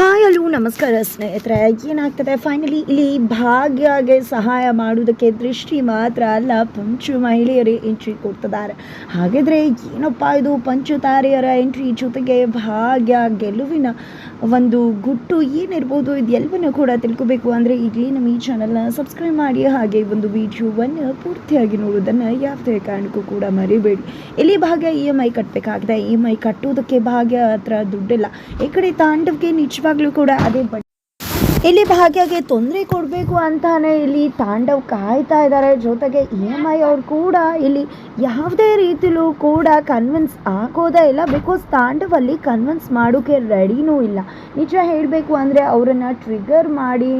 Hi ಅಲ್ಲೂ, ನಮಸ್ಕಾರ ಸ್ನೇಹಿತರೆ. ಏನಾಗ್ತದೆ? ಫೈನಲಿ ಇಲ್ಲಿ ಭಾಗ್ಯಗೆ ಸಹಾಯ ಮಾಡುವುದಕ್ಕೆ ದೃಷ್ಟಿ ಮಾತ್ರ ಅಲ್ಲ, ಪಂಚು ಮಹಿಳೆಯರೇ ಎಂಟ್ರಿ ಕೊಡ್ತಿದ್ದಾರೆ. ಹಾಗಿದ್ರೆ ಏನಪ್ಪ ಇದು? ಪಂಚು ತಾರೆಯರ ಎಂಟ್ರಿ ಜೊತೆಗೆ ಭಾಗ್ಯ ಗೆಲುವಿನ ಒಂದು ಗುಟ್ಟು ಏನಿರ್ಬೋದು ಇದೆಲ್ಲವನ್ನೂ ಕೂಡ ತಿಳ್ಕೊಬೇಕು ಅಂದರೆ ಇಲ್ಲಿ ನಮ್ಮ ಈ ಚಾನಲ್ನ ಸಬ್ಸ್ಕ್ರೈಬ್ ಮಾಡಿ ಹಾಗೆ ಒಂದು ವಿಡಿಯೋವನ್ನು ಪೂರ್ತಿಯಾಗಿ ನೋಡೋದನ್ನು ಯಾವುದೇ ಕಾರಣಕ್ಕೂ ಕೂಡ ಮರಿಬೇಡಿ. ಎಲ್ಲಿ ಭಾಗ್ಯ ಇ ಎಂ ಐ ಕಟ್ಟಬೇಕಾಗಿದೆ. ಇ ಎಂ ಐ ಕಟ್ಟೋದಕ್ಕೆ ಭಾಗ್ಯ ಹತ್ರ ದುಡ್ಡಿಲ್ಲ. ಈ ಕಡೆ ತಾಂಡವ್ಗೆ ನಿಜವಾಗ್ಲೂ ಕೂಡ ಅದೇ ಇಲ್ಲಿ ಭಾಗ್ಯಗೆ ತೊಂದರೆ ಕೊಡಬೇಕು ಅಂತಾನೆ ಇಲ್ಲಿ ತಾಂಡವ್ ಕಾಯ್ತಾ ಇದ್ದಾರೆ. ಜೊತೆಗೆ ಇ ಎಂ ಐ ಅವ್ರು ಕೂಡ ಇಲ್ಲಿ ಯಾವುದೇ ರೀತಿಲೂ ಕೂಡ ಕನ್ವಿನ್ಸ್ ಆಗೋದೇ ಇಲ್ಲ. ಬಿಕಾಸ್ ತಾಂಡವಲ್ಲಿ ಕನ್ವಿನ್ಸ್ ಮಾಡೋಕ್ಕೆ ರೆಡಿನೂ ಇಲ್ಲ. ನಿಜ ಹೇಳಬೇಕು ಅಂದರೆ ಅವರನ್ನು ಟ್ರಿಗರ್ ಮಾಡಿ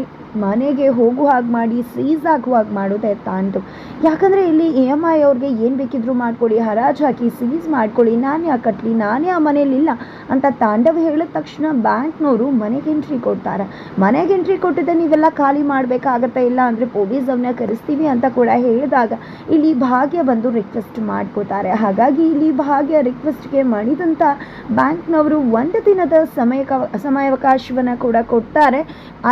ಮನೆಗೆ ಹೋಗುವ ಹಾಗೆ ಮಾಡಿ ಸೀಸ್ ಆಗುವ ಹಾಗೆ ಮಾಡುತ್ತೆ ತಾಂಡು ಯಾಕಂದರೆ ಇಲ್ಲಿ ಇ ಎಂ ಐ ಅವ್ರಿಗೆ ಏನು ಬೇಕಿದ್ರು ಮಾಡ್ಕೊಳ್ಳಿ ಹರಾಜು ಹಾಕಿ ಸೀಸ್ ಮಾಡ್ಕೊಳ್ಳಿ ನಾನು ಯಾಕೆ ಕಟ್ಟಲಿ ನಾನೇ ಆ ಮನೇಲಿ ಇಲ್ಲ ಅಂತ ತಾಂಡವ ಹೇಳಿದ ತಕ್ಷಣ ಬ್ಯಾಂಕ್ನವರು ಮನೆಗೆ ಎಂಟ್ರಿ ಕೊಡ್ತಾರೆ. ಮನೆಗೆ ಎಂಟ್ರಿ ಕೊಟ್ಟಿದ್ದೆ ನೀವೆಲ್ಲ ಖಾಲಿ ಮಾಡಬೇಕಾಗತ್ತೆ, ಇಲ್ಲ ಅಂದರೆ ಪೊಲೀಸ್ ಅವ್ರನ್ನ ಕರೆಸ್ತೀವಿ ಅಂತ ಕೂಡ ಹೇಳಿದಾಗ ಇಲ್ಲಿ ಭಾಗ್ಯ ಬಂದು ರಿಕ್ವೆಸ್ಟ್ ಮಾಡ್ಕೋತಾರೆ. ಹಾಗಾಗಿ ಇಲ್ಲಿ ಭಾಗ್ಯ ರಿಕ್ವೆಸ್ಟ್ಗೆ ಮಣಿದಂಥ ಬ್ಯಾಂಕ್ನವರು ಒಂದು ದಿನದ ಸಮಯ ಸಮಯಾವಕಾಶವನ್ನು ಕೂಡ ಕೊಡ್ತಾರೆ.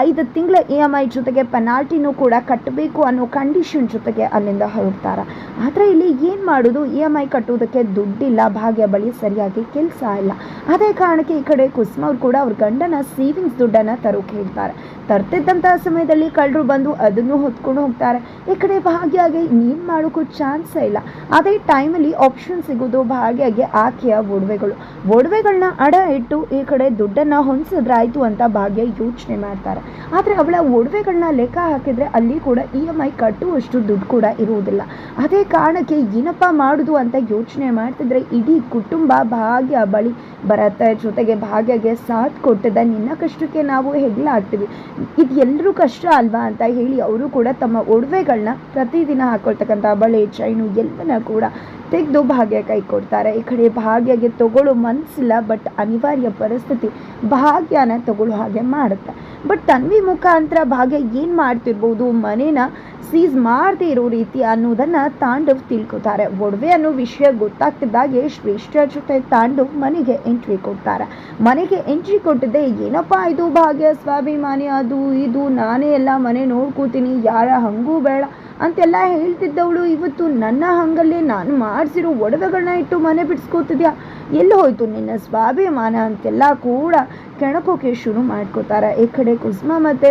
ಐದು ತಿಂಗಳ ಇ ಎಂ ಐ ಜೊತೆಗೆ ಪೆನಾಲ್ಟಿನೂ ಕೂಡ ಕಟ್ಟಬೇಕು ಅನ್ನೋ ಕಂಡೀಷನ್ ಜೊತೆಗೆ ಅಲ್ಲಿಂದ ಹೊರಡ್ತಾರೆ. ಆದರೆ ಇಲ್ಲಿ ಏನು ಮಾಡೋದು? ಇ ಎಂ ಐ ಕಟ್ಟುವುದಕ್ಕೆ ದುಡ್ಡಿಲ್ಲ, ಭಾಗ್ಯ ಬಳಿ ಸರಿಯಾಗಿ ಕೆಲಸ ಇಲ್ಲ. ಅದೇ ಕಾರಣಕ್ಕೆ ಈ ಕಡೆ ಕುಸುಮ ಅವ್ರು ಕೂಡ ಅವ್ರ ಗಂಡನ ಸೇವಿಂಗ್ಸ್ ದುಡ್ಡನ್ನು ತರೋಕೆ ಹೇಳ್ತಾರೆ. ತರ್ತಿದ್ದಂತಹ ಸಮಯದಲ್ಲಿ ಕಳ್ಳರು ಬಂದು ಅದನ್ನು ಹೊತ್ಕೊಂಡು ಹೋಗ್ತಾರೆ. ಈ ಕಡೆ ಭಾಗ್ಯಗೆ ನೀನು ಮಾಡೋಕ್ಕೂ ಚಾನ್ಸೇ ಇಲ್ಲ. ಅದೇ ಟೈಮಲ್ಲಿ ಆಪ್ಷನ್ ಸಿಗೋದು ಭಾಗ್ಯಗೆ ಆಕೆಯ ಒಡವೆಗಳು. ಒಡವೆಗಳನ್ನ ಅಡ ಇಟ್ಟು ಈ ಕಡೆ ದುಡ್ಡನ್ನು ಹೊಂದಿಸಿದ್ರಾಯ್ತು ಅಂತ ಭಾಗ್ಯ ಯೋಚನೆ ಮಾಡ್ತಾರೆ. ಆದರೆ ಅವಳ ಒಡವೆಗಳನ್ನ ಲೆಕ್ಕ ಹಾಕಿದ್ರೆ ಅಲ್ಲಿ ಕೂಡ ಇ ಎಂ ಐ ಕಟ್ಟುವಷ್ಟು ದುಡ್ಡು ಕೂಡ ಇರುವುದಿಲ್ಲ. ಅದೇ ಕಾರಣಕ್ಕೆ ಏನಪ್ಪ ಮಾಡುದು ಅಂತ ಯೋಚನೆ ಮಾಡ್ತಿದ್ರೆ ಇಡೀ ಕುಟುಂಬ ಭಾಗ್ಯ ಬಳಿ ಬರತ್ತೆ. ಜೊತೆಗೆ ಭಾಗ್ಯಗೆ ಸಾಥ್ ಕೊಟ್ಟಿದ್ದ ನಿನ್ನ ಕಷ್ಟಕ್ಕೆ ನಾವು ಹೆಗ್ಲಾಗ್ತೀವಿ. ಇದು ಎಲ್ಲರೂ ಕಷ್ಟ ಅಲ್ವಾ ಅಂತ ಹೇಳಿ ಅವರು ಕೂಡ ತಮ್ಮ ಒಡವೆಗಳನ್ನ ಪ್ರತಿದಿನ ಹಾಕ್ಕೊಳ್ತಕ್ಕಂಥ ಬಳೆ ಚೈನು ಎಲ್ಲನ ಕೂಡ ತೆಗೆದು ಭಾಗ್ಯ ಕೈ ಕೊಡ್ತಾರೆ. ಈ ಕಡೆ ಭಾಗ್ಯಗೆ ತಗೊಳ್ಳೋ ಮನಸ್ಸಿಲ್ಲ ಬಟ್ ಅನಿವಾರ್ಯ ಪರಿಸ್ಥಿತಿ ಭಾಗ್ಯನ ತಗೊಳ್ಳೋ ಹಾಗೆ ಮಾಡುತ್ತೆ. ಬಟ್ ತನ್ವಿ ಮುಖಾಂತರ ಭಾಗ್ಯ ಏನು ಮಾಡ್ತಿರ್ಬೋದು, ಮನೇನ ಸೀಸ್ ಮಾಡದೇ ಇರೋ ರೀತಿ ಅನ್ನೋದನ್ನು ತಾಂಡವ್ ತಿಳ್ಕೊತಾರೆ. ಒಡವೆ ಅನ್ನೋ ವಿಷಯ ಗೊತ್ತಾಗ್ತಿದ್ದಾಗೆ ಶ್ರೇಷ್ಠ ಜೊತೆ ತಾಂಡವ್ ಮನೆಗೆ ಎಂಟ್ರಿ ಕೊಡ್ತಾರೆ. ಮನೆಗೆ ಎಂಟ್ರಿ ಕೊಟ್ಟಿದ್ದೆ, ಏನಪ್ಪ ಇದು ಭಾಗ್ಯ, ಸ್ವಾಭಿಮಾನಿ, ಅದು ಇದು, ನಾನೇ ಎಲ್ಲ ಮನೆ ನೋಡ್ಕೋತೀನಿ, ಯಾರ ಹಂಗೂ ಬೇಡ. ಅಂತೆಲ್ಲ ಹೇಳ್ತಿದ್ದವಳು, ಇವತ್ತು ನನ್ನ ಹಂಗಲ್ಲೇ ನಾನು ಮಾಡಿಸಿರೋ ಒಡವೆಗಳನ್ನ ಇಟ್ಟು ಮನೆ ಬಿಡಿಸ್ಕೋತಿದ್ಯಾ? ಎಲ್ಲಿ ಹೋಯ್ತು ನಿನ್ನ ಸ್ವಾಭಿಮಾನ? ಅಂತೆಲ್ಲ ಕೂಡ ಕೆಣಕೋಕೆ ಶುರು ಮಾಡ್ಕೋತಾರೆ. ಈ ಕಡೆ ಕುಸುಮ ಮತ್ತು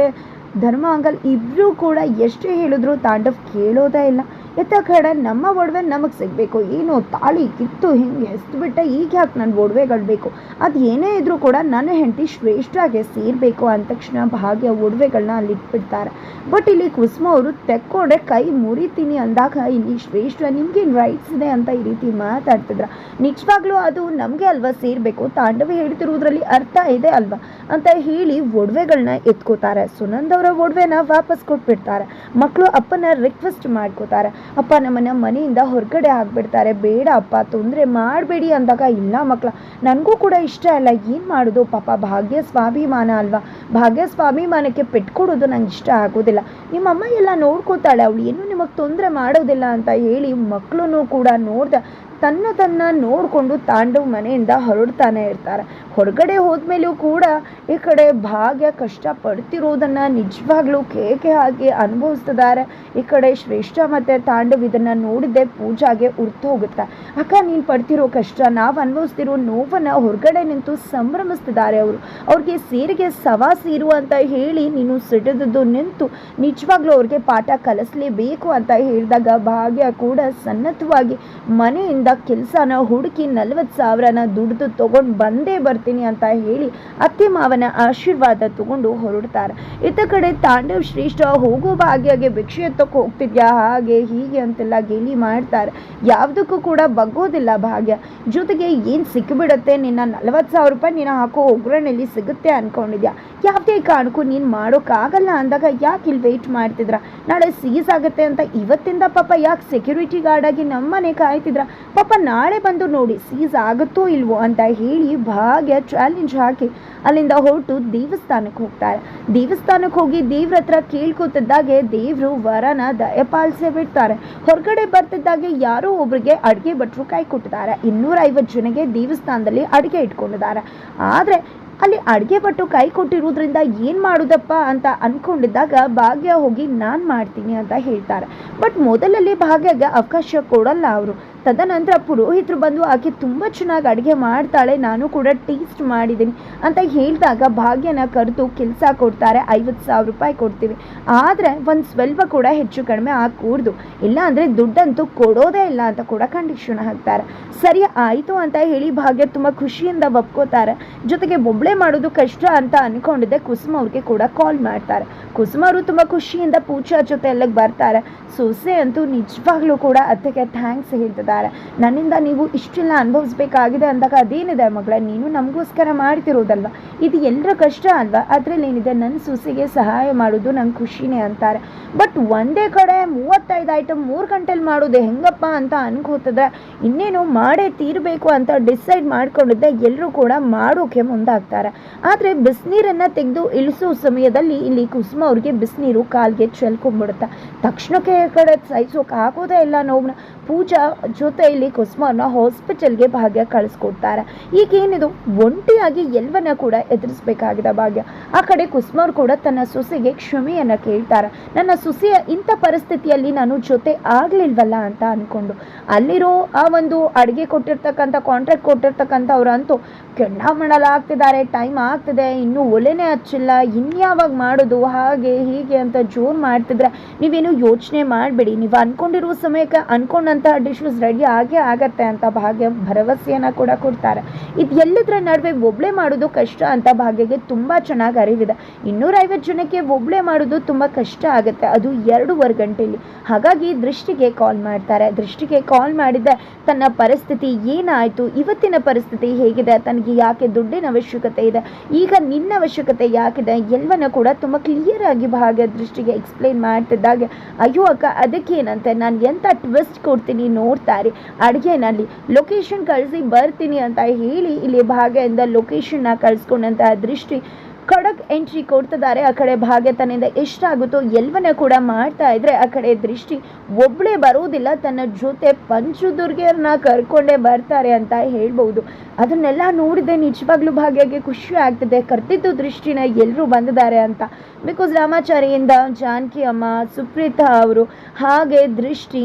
ಧರ್ಮ ಅಂಗಲ್ ಇಬ್ಬರೂ ಕೂಡ ಎಷ್ಟೇ ಹೇಳಿದ್ರು ತಾಂಡವ್ ಕೇಳೋದೇ ಇಲ್ಲ. ಎತ್ತ ಕಡೆ ನಮ್ಮ ಒಡವೆ ನಮಗೆ ಸಿಗಬೇಕು. ಏನು ತಾಳಿ ಕಿತ್ತು ಹಿಂಗೆ ಬಿಟ್ಟೆ ಈಗ ಯಾಕೆ ನನ್ನ ಒಡವೆಗಳು ಬೇಕು? ಅದು ಏನೇ ಇದ್ರೂ ಕೂಡ ನನ್ನ ಹೆಂಡತಿ ಶ್ರೇಷ್ಠಾಗೆ ಸೇರಬೇಕು ಅಂದ ತಕ್ಷಣ ಭಾಗ್ಯ ಒಡವೆಗಳನ್ನ ಅಲ್ಲಿ ಇಟ್ಬಿಡ್ತಾರೆ. ಬಟ್ ಇಲ್ಲಿ ಕುಸುಮ ಅವರು ತೆಕ್ಕೊಂಡೆ, ಕೈ ಮುರಿತೀನಿ ಅಂದಾಗ ಇಲ್ಲಿ ಶ್ರೇಷ್ಠ ನಿಮ್ಗೇನು ರೈಟ್ಸ್ ಇದೆ ಅಂತ ಈ ರೀತಿ ಮಾತಾಡ್ತಿದ್ರ? ನಿಜವಾಗ್ಲೂ ಅದು ನಮಗೆ ಅಲ್ವಾ ಸೇರಬೇಕು? ತಾಂಡವ ಹೇಳ್ತಿರೋದ್ರಲ್ಲಿ ಅರ್ಥ ಇದೆ ಅಲ್ವಾ? ಅಂತ ಹೇಳಿ ಒಡವೆಗಳನ್ನ ಎತ್ಕೋತಾರೆ. ಸುನಂದ್ ಅವರ ಒಡವೆನ ವಾಪಸ್ ಕೊಟ್ಬಿಡ್ತಾರೆ. ಮಕ್ಕಳು ಅಪ್ಪನ ರಿಕ್ವೆಸ್ಟ್ ಮಾಡ್ಕೋತಾರೆ. ಅಪ್ಪ ನಮ್ಮನ್ನ ಮನೆಯಿಂದ ಹೊರಗಡೆ ಹಾಕ್ಬಿಡ್ತಾರೆ ಬೇಡ ಅಪ್ಪ, ತೊಂದರೆ ಮಾಡಬೇಡಿ ಅಂದಾಗ, ಇಲ್ಲ ಮಕ್ಕಳ ನನಗೂ ಕೂಡ ಇಷ್ಟ ಇಲ್ಲ ಏನು ಮಾಡೋದು? ಪಾಪ ಭಾಗ್ಯ ಸ್ವಾಭಿಮಾನ ಅಲ್ವಾ? ಭಾಗ್ಯ ಸ್ವಾಭಿಮಾನಕ್ಕೆ ಪೆಟ್ಕೊಡೋದು ನಂಗೆ ಇಷ್ಟ ಆಗೋದಿಲ್ಲ. ನಿಮ್ಮಮ್ಮ ಎಲ್ಲ ನೋಡ್ಕೋತಾಳೆ ಅವಳು, ಏನು ನಿಮಗೆ ತೊಂದರೆ ಮಾಡೋದಿಲ್ಲ ಅಂತ ಹೇಳಿ ಮಕ್ಕಳು ಕೂಡ ನೋಡ್ದ ತನ್ನ ತನ್ನ ನೋಡಿಕೊಂಡು ತಾಂಡವ್ ಮನೆಯಿಂದ ಹೊರಡ್ತಾನೆ ಇರ್ತಾರೆ. ಹೊರಗಡೆ ಹೋದ್ಮೇಲೂ ಕೂಡ ಈ ಕಡೆ ಭಾಗ್ಯ ಕಷ್ಟ ಪಡ್ತಿರೋದನ್ನು ನಿಜವಾಗ್ಲೂ ಕೇಕೆ ಹಾಕಿ ಅನುಭವಿಸ್ತಿದ್ದಾರೆ. ಈ ಕಡೆ ಶ್ರೇಷ್ಠ ಮತ್ತು ತಾಂಡವ್ ಇದನ್ನು ನೋಡಿದ್ದೆ ಪೂಜಾಗೆ ಉರ್ತು ಹೋಗುತ್ತೆ ಅಕ್ಕ, ನೀನು ಪಡ್ತಿರೋ ಕಷ್ಟ, ನಾವು ಅನುಭವಿಸ್ತಿರೋ ನೋವನ್ನು ಹೊರಗಡೆ ನಿಂತು ಸಂಭ್ರಮಿಸ್ತಿದ್ದಾರೆ ಅವರು. ಅವ್ರಿಗೆ ಸೇರಿಗೆ ಸವಾ ಸೀರು ಅಂತ ಹೇಳಿ ನೀನು ಸಿಡಿದದ್ದು ನಿಂತು ನಿಜವಾಗ್ಲೂ ಅವ್ರಿಗೆ ಪಾಠ ಕಲಿಸ್ಲೇಬೇಕು ಅಂತ ಹೇಳಿದಾಗ ಭಾಗ್ಯ ಕೂಡ ಸನ್ನದ್ಧವಾಗಿ ಮನೆಯಿಂದ ಕೆಲಸನ ಹುಡುಕಿ ನಲ್ವತ್ತು ಸಾವಿರನ ದುಡ್ದು ತಗೊಂಡು ಬಂದೇ ಬರ್ತೀನಿ ಅಂತ ಹೇಳಿ ಅತ್ತೆ ಮಾವನ ಆಶೀರ್ವಾದ ತಗೊಂಡು ಹೊರಡ್ತಾರೆ. ಇತ್ತ ಕಡೆ ತಾಂಡವ್ ಶ್ರೇಷ್ಠ ಹೋಗೋ ಭಾಗ್ಯಾಗೆ ಭಿಕ್ಷೆ ಎತ್ತಕ್ಕೆ ಹೋಗ್ತಿದ್ಯಾ? ಹಾಗೆ ಹೀಗೆ ಅಂತೆಲ್ಲ ಗೇಲಿ ಮಾಡ್ತಾರೆ. ಯಾವುದಕ್ಕೂ ಕೂಡ ಬಗ್ಗೋದಿಲ್ಲ ಭಾಗ್ಯ. ಜೊತೆಗೆ ಏನು ಸಿಕ್ಕಿಬಿಡುತ್ತೆ ನಿನ್ನ ನಲ್ವತ್ತು ಸಾವಿರ ರೂಪಾಯಿ ನೀನು ಹಾಕೋ ಒಗ್ಗರಣೆಯಲ್ಲಿ ಸಿಗುತ್ತೆ ಅನ್ಕೊಂಡಿದ್ಯಾ? ಯಾವುದೇ ಕಾರಣಕ್ಕೂ ನೀನು ಮಾಡೋಕ್ಕಾಗಲ್ಲ ಅಂದಾಗ ಯಾಕೆ ಇಲ್ಲಿ ವೆಯ್ಟ್ ಮಾಡ್ತಿದ್ರ? ನಾಳೆ ಸೀಸ್ ಆಗುತ್ತೆ ಅಂತ ಇವತ್ತಿಂದ ಪಾಪ ಯಾಕೆ ಸೆಕ್ಯೂರಿಟಿ ಗಾರ್ಡಾಗಿ ನಮ್ಮನೆ ಕಾಯ್ತಿದ್ರ? ಪಾಪ ನಾಳೆ ಬಂದು ನೋಡಿ, ಸೀಸ್ ಆಗುತ್ತೋ ಇಲ್ವೋ ಅಂತ ಹೇಳಿ ಭಾಗ್ಯ ಚಾಲೆಂಜ್ ಹಾಕಿ ಅಲ್ಲಿಂದ ಹೊರಟು ದೇವಸ್ಥಾನಕ್ಕೆ ಹೋಗ್ತಾರೆ. ದೇವಸ್ಥಾನಕ್ಕೆ ಹೋಗಿ ದೇವ್ರ ಹತ್ರ ಕೇಳ್ಕೊತಿದ್ದಾಗೆ ದೇವರು ವರನ ದಯಪಾಲಿಸೇ ಬಿಡ್ತಾರೆ. ಹೊರಗಡೆ ಬರ್ತಿದ್ದಾಗೆ ಯಾರೋ ಒಬ್ರಿಗೆ ಅಡುಗೆ ಭಟ್ರು ಕೈ ಕೊಟ್ಟಿದ್ದಾರೆ. ಇನ್ನೂರ ಐವತ್ತು ಜನಗೆ ದೇವಸ್ಥಾನದಲ್ಲಿ ಅಡುಗೆ ಇಟ್ಕೊಂಡಿದ್ದಾರೆ. ಆದರೆ ಅಲ್ಲಿ ಅಡುಗೆ ಭಟ್ಟು ಕೈ ಕೊಟ್ಟಿರೋದ್ರಿಂದ ಏನು ಮಾಡೋದಪ್ಪ ಅಂತ ಅಂದ್ಕೊಂಡಿದ್ದಾಗ ಭಾಗ್ಯ ಹೋಗಿ ನಾನು ಮಾಡ್ತೀನಿ ಅಂತ ಹೇಳ್ತಾರೆ. ಬಟ್ ಮೊದಲಲ್ಲಿ ಭಾಗ್ಯಗೆ ಅವಕಾಶ ಕೊಡಲ್ಲ ಅವರು. ತದನಂತರ ಪುರೋಹಿತರು ಬಂದು ಆಕೆ ತುಂಬ ಚೆನ್ನಾಗಿ ಅಡುಗೆ ಮಾಡ್ತಾಳೆ, ನಾನು ಕೂಡ ಟೇಸ್ಟ್ ಮಾಡಿದ್ದೀನಿ ಅಂತ ಹೇಳಿದಾಗ ಭಾಗ್ಯನ ಕರೆದು ಕೆಲಸ ಕೊಡ್ತಾರೆ, ಐವತ್ತು ಸಾವಿರ ರೂಪಾಯಿ ಕೊಡ್ತೀವಿ. ಆದರೆ ಒಂದು ಸ್ವಲ್ಪ ಕೂಡ ಹೆಚ್ಚು ಕಡಿಮೆ ಹಾಕೂಡ್ದು ಇಲ್ಲ ಅಂದರೆ ದುಡ್ಡಂತೂ ಕೊಡೋದೇ ಇಲ್ಲ ಅಂತ ಕೂಡ ಕಂಡೀಷನ್ ಹಾಕ್ತಾರೆ. ಸರಿ, ಆಯಿತು ಅಂತ ಹೇಳಿ ಭಾಗ್ಯ ತುಂಬ ಖುಷಿಯಿಂದ ಒಪ್ಕೋತಾರೆ. ಜೊತೆಗೆ ಬೊಬ್ಳೆ ಮಾಡೋದು ಕಷ್ಟ ಅಂತ ಅಂದ್ಕೊಂಡಿದ್ದೆ ಕುಸುಮ ಅವ್ರಿಗೆ ಕೂಡ ಕಾಲ್ ಮಾಡ್ತಾರೆ. ಕುಸುಮ ಅವರು ತುಂಬ ಖುಷಿಯಿಂದ ಪೂಜಾ ಜೊತೆ ಎಲ್ಲ ಬರ್ತಾರೆ. ಸೊಸೆ ಅಂತೂ ನಿಜವಾಗ್ಲೂ ಕೂಡ ಅತ್ತೆಗೆ ಥ್ಯಾಂಕ್ಸ್ ಹೇಳ್ತಿದ್ದಾರೆ. ನನ್ನಿಂದ ನೀವು ಇಷ್ಟೆಲ್ಲ ಅನುಭವಿಸ್ಬೇಕಾಗಿದೆ ಅಂದಾಗ ಅದೇನಿದೆ ಮಗಳೇ, ನೀನು ನಮಗೋಸ್ಕರ ಮಾಡ್ತಿರೋದಲ್ವ? ಇದು ಎಲ್ಲರ ಕಷ್ಟ ಅಲ್ವಾ? ಅದರಲ್ಲಿ ಏನಿದೆ? ನನ್ನ ಸೊಸೆಗೆ ಸಹಾಯ ಮಾಡೋದು ನಂಗೆ ಖುಷಿನೇ ಅಂತಾರೆ. ಬಟ್ ಒಂದೇ ಕಡೆ ಮೂವತ್ತೈದು ಐಟಮ್ ಮೂರು ಗಂಟೆಲಿ ಮಾಡೋದು ಹೆಂಗಪ್ಪ ಅಂತ ಅನ್ಕೋತಿದ್ರೆ ಇನ್ನೇನು ಮಾಡೇ ತೀರಬೇಕು ಅಂತ ಡಿಸೈಡ್ ಮಾಡ್ಕೊಂಡಿದ್ದೆ ಎಲ್ಲರೂ ಕೂಡ ಮಾಡೋಕೆ ಮುಂದಾಗ್ತಾರೆ. ಆದರೆ ಬಿಸಿನೀರನ್ನು ತೆಗೆದು ಇಳಿಸೋ ಸಮಯದಲ್ಲಿ ಇಲ್ಲಿ ಕುಸುಮ ಅವ್ರಿಗೆ ಬಿಸಿನೀರು, ಕಾಲಿಗೆ ಚೆಲ್ಕೊಂಡ್ಬಿಡುತ್ತೆ ತಕ್ಷಣಕ್ಕೆ ಕಡೆ ಸಹಿಸೋಕೆ ಆಗೋದೇ ಇಲ್ಲ ನೋವನ್ನ ಪೂಜಾ ಜೊತೆಯಲ್ಲಿ ಕುಸುಮನ ಹಾಸ್ಪಿಟಲ್ಗೆ ಭಾಗ್ಯ ಕಳಿಸ್ಕೊಡ್ತಾರೆ. ಈಗ ಏನಿದು ಒಂಟಿಯಾಗಿ ಎಲ್ಲವನ್ನ ಕೂಡ ಎದುರಿಸಬೇಕಾಗಿದೆ ಭಾಗ್ಯ. ಆ ಕಡೆ ಕುಸುಮವ್ರು ಕೂಡ ತನ್ನ ಸೊಸೆಗೆ ಕ್ಷಮೆಯನ್ನು ಕೇಳ್ತಾರೆ. ನನ್ನ ಸೊಸೆಯ ಇಂಥ ಪರಿಸ್ಥಿತಿಯಲ್ಲಿ ನಾನು ಜೊತೆ ಆಗಲಿಲ್ವಲ್ಲ ಅಂತ ಅಂದ್ಕೊಂಡು ಅಲ್ಲಿರೋ ಆ ಒಂದು ಅಡುಗೆ ಕೊಟ್ಟಿರ್ತಕ್ಕಂಥ ಕಾಂಟ್ರಾಕ್ಟ್ ಕೊಟ್ಟಿರ್ತಕ್ಕಂಥವ್ರಂತೂ ಕೆಂಡ ಮಾಡಲಾಗ್ತಿದ್ದಾರೆ ಟೈಮ್ ಆಗ್ತಿದೆ, ಇನ್ನೂ ಒಲೆನೇ ಹಚ್ಚಿಲ್ಲ, ಇನ್ಯಾವಾಗ ಮಾಡೋದು ಹಾಗೆ ಹೀಗೆ ಅಂತ ಜೋರ್ ಮಾಡ್ತಿದ್ರೆ ನೀವೇನು ಯೋಚನೆ ಮಾಡಬೇಡಿ. ನೀವು ಅನ್ಕೊಂಡಿರುವ ಸಮಯಕ್ಕೆ ಅನ್ಕೊಂಡಂತ ಡಿಶಸ್ ರೆಡಿ ಆಗೇ ಆಗತ್ತೆ ಅಂತ ಭಾಗ್ಯ ಭರವಸೆಯನ್ನ ಕೂಡ ಕೊಡ್ತಾರೆ. ಇದು ಎಲ್ಲದರ ನಡುವೆ ಒಬ್ಳೆ ಮಾಡೋದು ಕಷ್ಟ ಅಂತ ಭಾಗ್ಯಗೆ ತುಂಬ ಚೆನ್ನಾಗಿ ಅರಿವಿದೆ. ಇನ್ನೂರೈವತ್ತು ಜನಕ್ಕೆ ಒಬ್ಳೆ ಮಾಡೋದು ತುಂಬ ಕಷ್ಟ ಆಗುತ್ತೆ. ಅದು ಎರಡೂವರೆ ಗಂಟೆಯಲ್ಲಿ ಹಾಗಾಗಿ ದೃಷ್ಟಿಗೆ ಕಾಲ್ ಮಾಡ್ತಾರೆ. ದೃಷ್ಟಿಗೆ ಕಾಲ್ ಮಾಡಿದ್ರೆ ತನ್ನ ಪರಿಸ್ಥಿತಿ ಏನಾಯಿತು, ಇವತ್ತಿನ ಪರಿಸ್ಥಿತಿ ಹೇಗಿದೆ, ತನಗೆ ಯಾಕೆ ದುಡ್ಡಿನ ಅವಶ್ಯಕತೆ ಇದೆ, ಈಗ ನಿನ್ನ ಅವಶ್ಯಕತೆ ಯಾಕಿದೆ, ಎಲ್ಲವನ್ನ ಕೂಡ ತುಂಬ ಕ್ಲಿಯರ್ ಆಗಿ ಭಾಗ್ಯ ದೃಷ್ಟಿಗೆ ಎಕ್ಸ್ಪ್ಲೈನ್ ಮಾಡ್ತಿದ್ದಾಗ, ಅಯ್ಯೋ ಅಕ್ಕ, ಅದಕ್ಕೇನಂತೆ? ನಾನು ಎಂಥ ಟ್ವಿಸ್ಟ್ ಕೊಡ್ತೀನಿ ನೋಡ್ತಾರೆ ಅಡುಗೆನಲ್ಲಿ ಲೊಕೇಶನ್ ಕಳಿಸಿ ಬರ್ತೀನಿ ಅಂತ ಹೇಳಿ ಇಲ್ಲಿ ಭಾಗ್ಯದಿಂದ ಲೊಕೇಶನ್ನ ಕಳಿಸ್ಕೊಂಡಂತಹ ದೃಷ್ಟಿ ಖಡಕ್ ಎಂಟ್ರಿ ಕೊಡ್ತಿದ್ದಾರೆ. ಆ ಕಡೆ ಭಾಗ್ಯ ತನ್ನಿಂದ ಎಷ್ಟಾಗುತ್ತೋ ಎಲ್ಲವನ್ನ ಕೂಡ ಮಾಡ್ತಾ ಇದ್ರೆ ಆ ಕಡೆ ದೃಷ್ಟಿ ಒಬ್ಬಳೇ ಬರೋದಿಲ್ಲ ತನ್ನ ಜೊತೆ ಪಂಚದುರ್ಗೆಯನ್ನ ಕರ್ಕೊಂಡೇ ಬರ್ತಾರೆ ಅಂತ ಹೇಳ್ಬೋದು ಅದನ್ನೆಲ್ಲ ನೋಡಿದೆ ನಿಜವಾಗ್ಲೂ ಭಾಗ್ಯಕ್ಕೆ ಖುಷಿ ಆಗ್ತದೆ. ಕರ್ತಿದ್ದು ದೃಷ್ಟಿನ ಎಲ್ಲರೂ ಬಂದಿದ್ದಾರೆ ಅಂತ. ಬಿಕಾಸ್ ರಾಮಾಚಾರಿಯಿಂದ ಜಾನಕಿ ಅಮ್ಮ, ಸುಪ್ರೀತಾ ಅವರು ಹಾಗೆ ದೃಷ್ಟಿ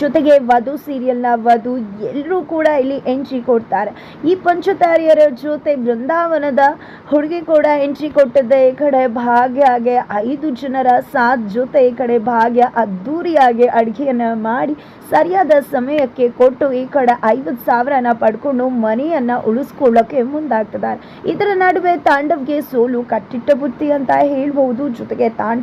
ಜೊತೆಗೆ ವಧು ಸೀರಿಯಲ್ನ ವಧು ಎಲ್ಲರೂ ಕೂಡ ಇಲ್ಲಿ ಎಂಟ್ರಿ ಕೊಡ್ತಾರೆ. ಈ ಪಂಚತಾರಿಯರ ಜೊತೆ ಬೃಂದಾವನದ ಹುಡುಗಿ ಕೂಡ ಎಂಟ್ರಿ ಕೊಟ್ಟಿದ್ದೆ ಈ ಕಡೆ ಭಾಗ್ಯಗೆ ಐದು ಜನರ ಸಾಥ್ ಜೊತೆ ಈ ಕಡೆ ಭಾಗ್ಯ ಅದ್ಧೂರಿಯಾಗಿ ಅಡುಗೆಯನ್ನು ಮಾಡಿ ಸರಿಯಾದ ಸಮಯಕ್ಕೆ ಕೊಟ್ಟು ಈ ಕಡೆ ಐವತ್ತು ಸಾವಿರನ ಪಡ್ಕೊಂಡು ಮನೆಯನ್ನು ಉಳಿಸ್ಕೊಳ್ಳೋಕ್ಕೆ ಮುಂದಾಗ್ತಿದ್ದಾರೆ. ಇದರ ನಡುವೆ ತಾಂಡವ್ಗೆ ಸೋಲು ಕಟ್ಟಿಟ್ಟ ಬುತ್ತಿ ಅಂತ ಹೇಳ್ಬೋದು ಜೊತೆಗೆ ತಾಂಡವ್